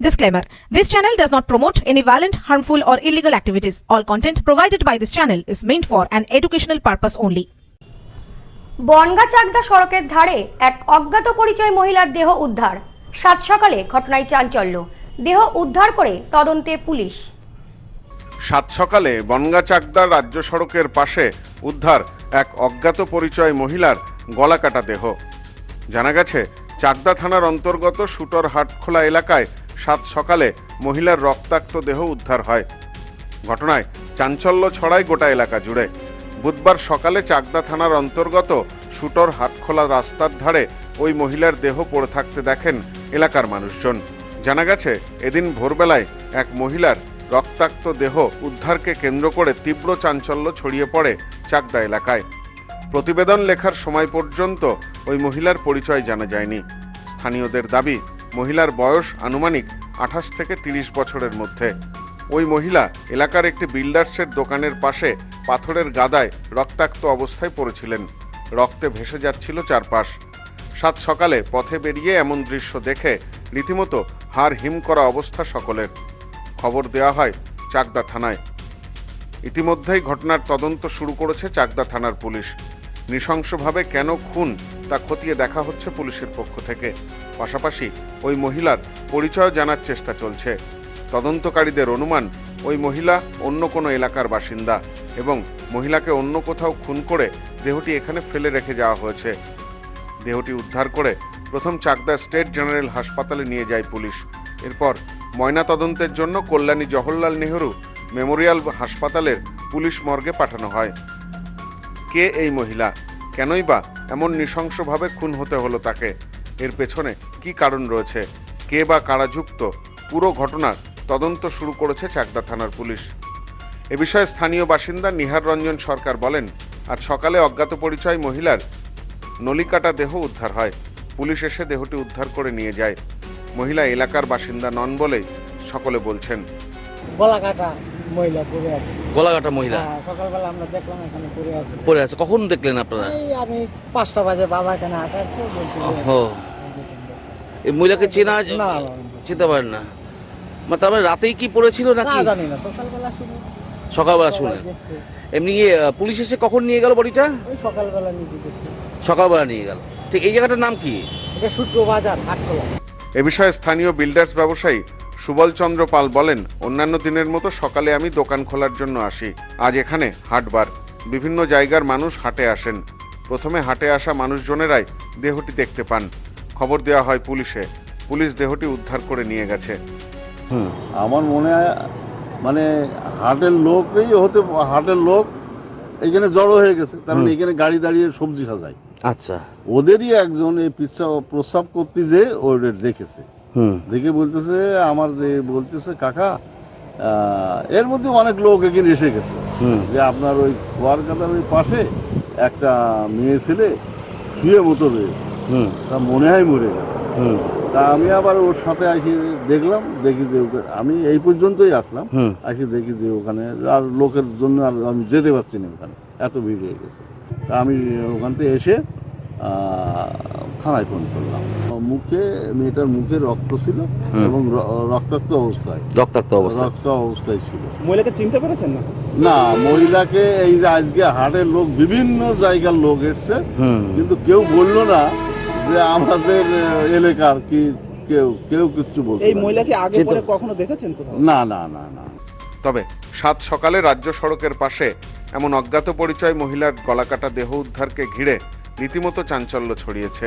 Disclaimer This channel does not promote any violent, harmful, or illegal activities. All content provided by this channel is meant for an educational purpose only. Bongaon Chakdah সড়কের ধারে এক অজ্ঞাত পরিচয় মহিলার দেহ উদ্ধার সাত সকালে ঘটনায় চাঞ্চল্য দেহ উদ্ধার করে তদন্তে পুলিশ সাত সকালে বনগা চাকদার রাজ্য সড়কের পাশে উদ্ধার এক অজ্ঞাত পরিচয় মহিলার গলাকাটা দেহ জানা গেছে চাকদা থানার অন্তর্গত শুটর হাটখোলা এলাকায় সাত সকালে মহিলার রক্তাক্ত দেহ উদ্ধার হয়। ঘটনায় চাঞ্চল্য ছড়ায় গোটা এলাকা জুড়ে। বুধবার সকালে চাকদা থানার অন্তর্গত শুটর হাটখোলা রাস্তার ধারে ওই মহিলার দেহ পড়ে থাকতে দেখেন এলাকার মানুষজন। জানা গেছে, এদিন ভোরবেলায় এক মহিলার রক্তাক্ত দেহ উদ্ধারকে কেন্দ্র করে তীব্র চাঞ্চল্য ছড়িয়ে পড়ে চাকদা এলাকায়। প্রতিবেদন লেখার সময় পর্যন্ত ওই মহিলার পরিচয় জানা যায়নি। স্থানীয়দের দাবি মহিলার বয়স আনুমানিক আঠাশ থেকে তিরিশ বছরের মধ্যে। ওই মহিলা এলাকার একটি বিল্ডার্সের দোকানের পাশে পাথরের গাদায় রক্তাক্ত অবস্থায় পড়েছিলেন। রক্তে ভেসে যাচ্ছিল চারপাশ। সাত সকালে পথে বেরিয়ে এমন দৃশ্য দেখে রীতিমতো হার হিম করা অবস্থা সকলের। খবর দেওয়া হয় চাকদা থানায়। ইতিমধ্যেই ঘটনার তদন্ত শুরু করেছে চাকদা থানার পুলিশ। নৃশংসভাবে কেন খুন তা খতিয়ে দেখা হচ্ছে পুলিশের পক্ষ থেকে। পাশাপাশি ওই মহিলার পরিচয় জানার চেষ্টা চলছে। তদন্তকারীদের অনুমান, ওই মহিলা অন্য কোনো এলাকার বাসিন্দা এবং মহিলাকে অন্য কোথাও খুন করে দেহটি এখানে ফেলে রেখে যাওয়া হয়েছে। দেহটি উদ্ধার করে প্রথম চাকদা স্টেট জেনারেল হাসপাতালে নিয়ে যায় পুলিশ। এরপর ময়নাতদন্তের জন্য কল্যাণী জওহরলাল নেহরু মেমোরিয়াল হাসপাতালের পুলিশ মর্গে পাঠানো হয়। কে এই মহিলা? কেনই বা এমন নৃশংসভাবে খুন হতে হলো তাকে? এর পেছনে কি কারণ রয়েছে? কে বা কারা যুক্ত? পুরো ঘটনার তদন্ত শুরু করেছে চাকদা থানার পুলিশ। এ বিষয়ে স্থানীয় বাসিন্দা নিহার রঞ্জন সরকার বলেন, আজ সকালে অজ্ঞাত পরিচয় মহিলার নলিকাটা দেহ উদ্ধার হয়। পুলিশ এসে দেহটি উদ্ধার করে নিয়ে যায়। মহিলা এলাকার বাসিন্দা নন বলেই সকলে বলছেন। গলা কাটা মহিলা পড়ে আছে। গলাকাটা মহিলা? হ্যাঁ, সকালবেলা আমরা দেখলাম এখানে পড়ে আছে। পড়ে আছে। কখন দেখলেন আপনারা? এই আমি পাঁচটা বাজে বাবা এখানে হাঁটাচ্ছে বলছি ও এই মহিলাকে চেনা না চিনতে পারেন না। মানে তারপরে রাতেই কি পড়েছিল না জানি না। সকালবেলা শুনি। সকালবেলা শুনে। এমনি পুলিশ এসে কখন নিয়ে গেল বডিটা? ওই সকালবেলা দেখছি। সকালবেলা নিয়ে গেল। ঠিক এই জায়গাটার নাম কি? এটা সূত্র বাজার হাটখোলা এ বিষয়ে স্থানীয় বিল্ডার্স ব্যবসায়ী সুবল চন্দ্র পাল বলেন অন্যান্য দিনের মতো সকালে আমি দোকান খোলার জন্য আসি। আজ এখানে হাটবার। বিভিন্ন জায়গার মানুষ হাটে আসেন। প্রথমে হাটে আসা মানুষজনেরাই দেহটি দেখতে পান। খবর দেওয়া হয় পুলিশে। পুলিশ দেহটি উদ্ধার করে নিয়ে গেছে। আমার মনে হয় মানে হাটের লোকই হতে হাটের লোক এখানে জড়ো হয়ে গেছে। কারণ এখানে গাড়ি দাঁড়িয়ে সবজি সাজায়। আচ্ছা। ওদেরই একজন এই পিচ্ছা প্রস্রাব করতে যে ওদের দেখেছে। দেখে বলতেছে আমার যে বলতেছে কাকা এর মধ্যে অনেক লোক এখানে এসে গেছে। যে আপনার ওই কুয়ারকাটার ওই পাশে একটা মেয়ে ছেলে শুয়ে মতো রয়েছে। হুম। তা মনে হয় মরে গেছে। হুম। তা আমি আবার ওর সাথে আসি দেখলাম দেখি যে ওকে আমি এই পর্যন্তই আসলাম। আসি দেখি যে ওখানে আর লোকের জন্য আর আমি যেতে পারছি না ওখানে। এত ভিড় হয়ে গেছে। তা আমি ওখান থেকে এসে থানায় ফোন করলাম। মুখে মেয়েটার মুখে রক্ত ছিল এবং রক্তাক্ত অবস্থায়। রক্তাক্ত অবস্থা রক্ত অবস্থায় ছিল। মহিলাকে চিনতে পেরেছেন না? না মহিলাকে এই যে আজকে হাটের লোক বিভিন্ন জায়গার লোক এসছে। কিন্তু কেউ বলল না যে আমাদের এলাকার কি কেউ কেউ কিচ্ছু বলতে এই মহিলাকে আগে পরে কখনো দেখেছেন কোথাও? না না না না। তবে সাত সকালে রাজ্য সড়কের পাশে এমন অজ্ঞাত পরিচয় মহিলার গলাকাটা দেহ উদ্ধারকে ঘিরে রীতিমতো চাঞ্চল্য ছড়িয়েছে।